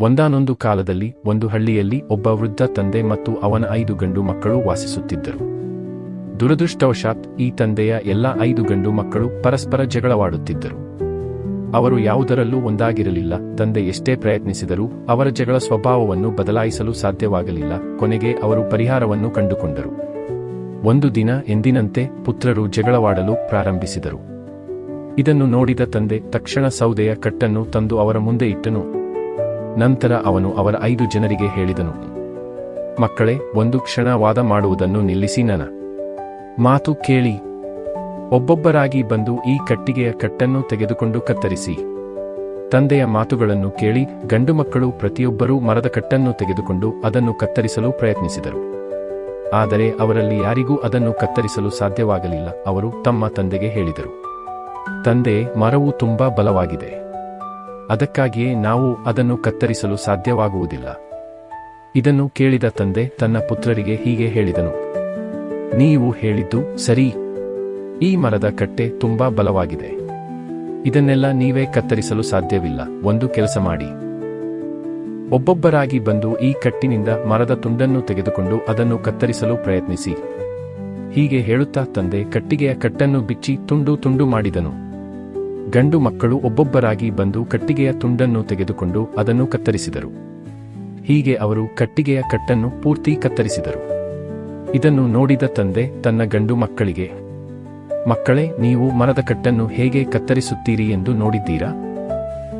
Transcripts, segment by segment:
ಒಂದಾನೊಂದು ಕಾಲದಲ್ಲಿ ಒಂದು ಹಳ್ಳಿಯಲ್ಲಿ ಒಬ್ಬ ವೃದ್ಧ ತಂದೆ ಮತ್ತು ಅವನ ಐದು ಗಂಡು ಮಕ್ಕಳು ವಾಸಿಸುತ್ತಿದ್ದರು. ದುರದೃಷ್ಟವಶಾತ್ ಈ ತಂದೆಯ ಎಲ್ಲ ಐದು ಗಂಡು ಮಕ್ಕಳು ಪರಸ್ಪರ ಜಗಳವಾಡುತ್ತಿದ್ದರು. ಅವರು ಯಾವುದರಲ್ಲೂ ಒಂದಾಗಿರಲಿಲ್ಲ, ತಂದೆ ಎಷ್ಟೇ ಪ್ರಯತ್ನಿಸಿದರೂ ಅವರ ಜಗಳ ಸ್ವಭಾವವನ್ನು ಬದಲಾಯಿಸಲು ಸಾಧ್ಯವಾಗಲಿಲ್ಲ, ಕೊನೆಗೆ ಅವರು ಪರಿಹಾರವನ್ನು ಕಂಡುಕೊಂಡರು. ಒಂದು ದಿನ ಎಂದಿನಂತೆ ಪುತ್ರರು ಜಗಳವಾಡಲು ಪ್ರಾರಂಭಿಸಿದರು. ಇದನ್ನು ನೋಡಿದ ತಂದೆ ತಕ್ಷಣ ಸೌದೆಯ ಕಟ್ಟನ್ನು ತಂದು ಅವರ ಮುಂದೆ ಇಟ್ಟನು. ನಂತರ ಅವನು ಅವರ ಐದು ಜನರಿಗೆ ಹೇಳಿದನು, ಮಕ್ಕಳೇ, ಒಂದು ಕ್ಷಣ ವಾದ ಮಾಡುವುದನ್ನು ನಿಲ್ಲಿಸಿ ನನ ಮಾತು ಕೇಳಿ. ಒಬ್ಬೊಬ್ಬರಾಗಿ ಬಂದು ಈ ಕಟ್ಟಿಗೆಯ ಕಟ್ಟನ್ನು ತೆಗೆದುಕೊಂಡು ಕತ್ತರಿಸಿ. ತಂದೆಯ ಮಾತುಗಳನ್ನು ಕೇಳಿ ಗಂಡು ಮಕ್ಕಳು ಪ್ರತಿಯೊಬ್ಬರೂ ಮರದ ಕಟ್ಟನ್ನು ತೆಗೆದುಕೊಂಡು ಅದನ್ನು ಕತ್ತರಿಸಲು ಪ್ರಯತ್ನಿಸಿದರು. ಆದರೆ ಅವರಲ್ಲಿ ಯಾರಿಗೂ ಅದನ್ನು ಕತ್ತರಿಸಲು ಸಾಧ್ಯವಾಗಲಿಲ್ಲ, ಅವರು ತಮ್ಮ ತಂದೆಗೆ ಹೇಳಿದರು. ತಂದೆ, ಮರವು ತುಂಬಾ ಬಲವಾಗಿದೆ. ಅದಕ್ಕಾಗಿಯೇ ನಾವು ಅದನ್ನು ಕತ್ತರಿಸಲು ಸಾಧ್ಯವಾಗುವುದಿಲ್ಲ. ಇದನ್ನು ಕೇಳಿದ ತಂದೆ ತನ್ನ ಪುತ್ರರಿಗೆ ಹೀಗೆ ಹೇಳಿದನು. ನೀವು ಹೇಳಿದ್ದು ಸರಿ. ಈ ಮರದ ಕಟ್ಟೆ ತುಂಬಾ ಬಲವಾಗಿದೆ. ಇದನ್ನೆಲ್ಲ ನೀವೇ ಕತ್ತರಿಸಲು ಸಾಧ್ಯವಿಲ್ಲ. ಒಂದು ಕೆಲಸ ಮಾಡಿ. ಒಬ್ಬೊಬ್ಬರಾಗಿ ಬಂದು ಈ ಕಟ್ಟಿನಿಂದ ಮರದ ತುಂಡನ್ನು ತೆಗೆದುಕೊಂಡು ಅದನ್ನು ಕತ್ತರಿಸಲು ಪ್ರಯತ್ನಿಸಿ. ಹೀಗೆ ಹೇಳುತ್ತಾ ತಂದೆ ಕಟ್ಟಿಗೆಯ ಕಟ್ಟನ್ನು ಬಿಚ್ಚಿ ತುಂಡು ತುಂಡು ಮಾಡಿದನು. ಗಂಡು ಮಕ್ಕಳು ಒಬ್ಬೊಬ್ಬರಾಗಿ ಬಂದು ಕಟ್ಟಿಗೆಯ ತುಂಡನ್ನು ತೆಗೆದುಕೊಂಡು ಅದನ್ನು ಕತ್ತರಿಸಿದರು. ಹೀಗೆ ಅವರು ಕಟ್ಟಿಗೆಯ ಕಟ್ಟನ್ನು ಪೂರ್ತಿ ಕತ್ತರಿಸಿದರು. ಇದನ್ನು ನೋಡಿದ ತಂದೆ ತನ್ನ ಗಂಡು ಮಕ್ಕಳಿಗೆ, ಮಕ್ಕಳೇ, ನೀವು ಮರದ ಕಟ್ಟನ್ನು ಹೇಗೆ ಕತ್ತರಿಸುತ್ತೀರಿ ಎಂದು ನೋಡಿದ್ದೀರಾ?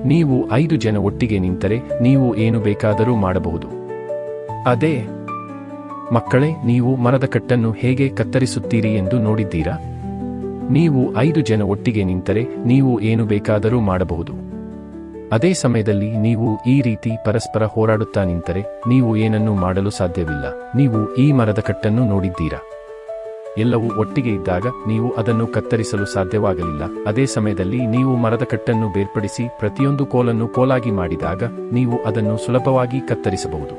ನೀವು ಐದು ಜನ ಒಟ್ಟಿಗೆ ನಿಂತರೆ ನೀವು ಏನು ಬೇಕಾದರೂ ಮಾಡಬಹುದು. ಅದೇ, ಮಕ್ಕಳೇ, ನೀವು ಮರದ ಕಟ್ಟನ್ನು ಹೇಗೆ ಕತ್ತರಿಸುತ್ತೀರಿ ಎಂದು ನೋಡಿದ್ದೀರಾ? ನೀವು ಐದು ಜನ ಒಟ್ಟಿಗೆ ನಿಂತರೆ ನೀವು ಏನು ಬೇಕಾದರೂ ಮಾಡಬಹುದು. ಅದೇ ಸಮಯದಲ್ಲಿ ನೀವು ಈ ರೀತಿ ಪರಸ್ಪರ ಹೋರಾಡುತ್ತಾ ನಿಂತರೆ ನೀವು ಏನನ್ನೂ ಮಾಡಲು ಸಾಧ್ಯವಿಲ್ಲ. ನೀವು ಈ ಮರದ ಕಟ್ಟನ್ನು ನೋಡಿದ್ದೀರಾ? ಎಲ್ಲವೂ ಒಟ್ಟಿಗೆ ಇದ್ದಾಗ ನೀವು ಅದನ್ನು ಕತ್ತರಿಸಲು ಸಾಧ್ಯವಾಗಲಿಲ್ಲ. ಅದೇ ಸಮಯದಲ್ಲಿ ನೀವು ಮರದ ಕಟ್ಟನ್ನು ಬೇರ್ಪಡಿಸಿ ಪ್ರತಿಯೊಂದು ಕೋಲನ್ನು ಕೋಲಾಗಿ ಮಾಡಿದಾಗ ನೀವು ಅದನ್ನು ಸುಲಭವಾಗಿ ಕತ್ತರಿಸಬಹುದು.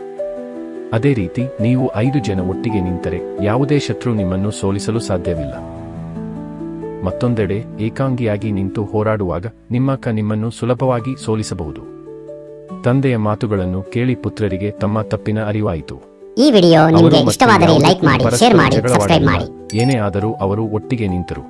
ಅದೇ ರೀತಿ ನೀವು ಐದು ಜನ ಒಟ್ಟಿಗೆ ನಿಂತರೆ ಯಾವುದೇ ಶತ್ರು ನಿಮ್ಮನ್ನು ಸೋಲಿಸಲು ಸಾಧ್ಯವಿಲ್ಲ. ಮತ್ತೊಂದೆಡೆ ಏಕಾಂಗಿಯಾಗಿ ನಿಂತು ಹೋರಾಡುವಾಗ ನಿಮ್ಮಕ್ಕ ನಿಮ್ಮನ್ನು ಸುಲಭವಾಗಿ ಸೋಲಿಸಬಹುದು. ತಂದೆಯ ಮಾತುಗಳನ್ನು ಕೇಳಿ ಪುತ್ರರಿಗೆ ತಮ್ಮ ತಪ್ಪಿನ ಅರಿವಾಯಿತು. ಈ ವಿಡಿಯೋ ನಿಮಗೆ ಇಷ್ಟವಾದರೆ ಲೈಕ್ ಮಾಡಿ ಶೇರ್ ಮಾಡಿ ಸಬ್ಸ್ಕ್ರೈಬ್ ಮಾಡಿ. ಏನೇ ಆದರೂ ಅವರು ಒಟ್ಟಿಗೆ ನಿಂತರು.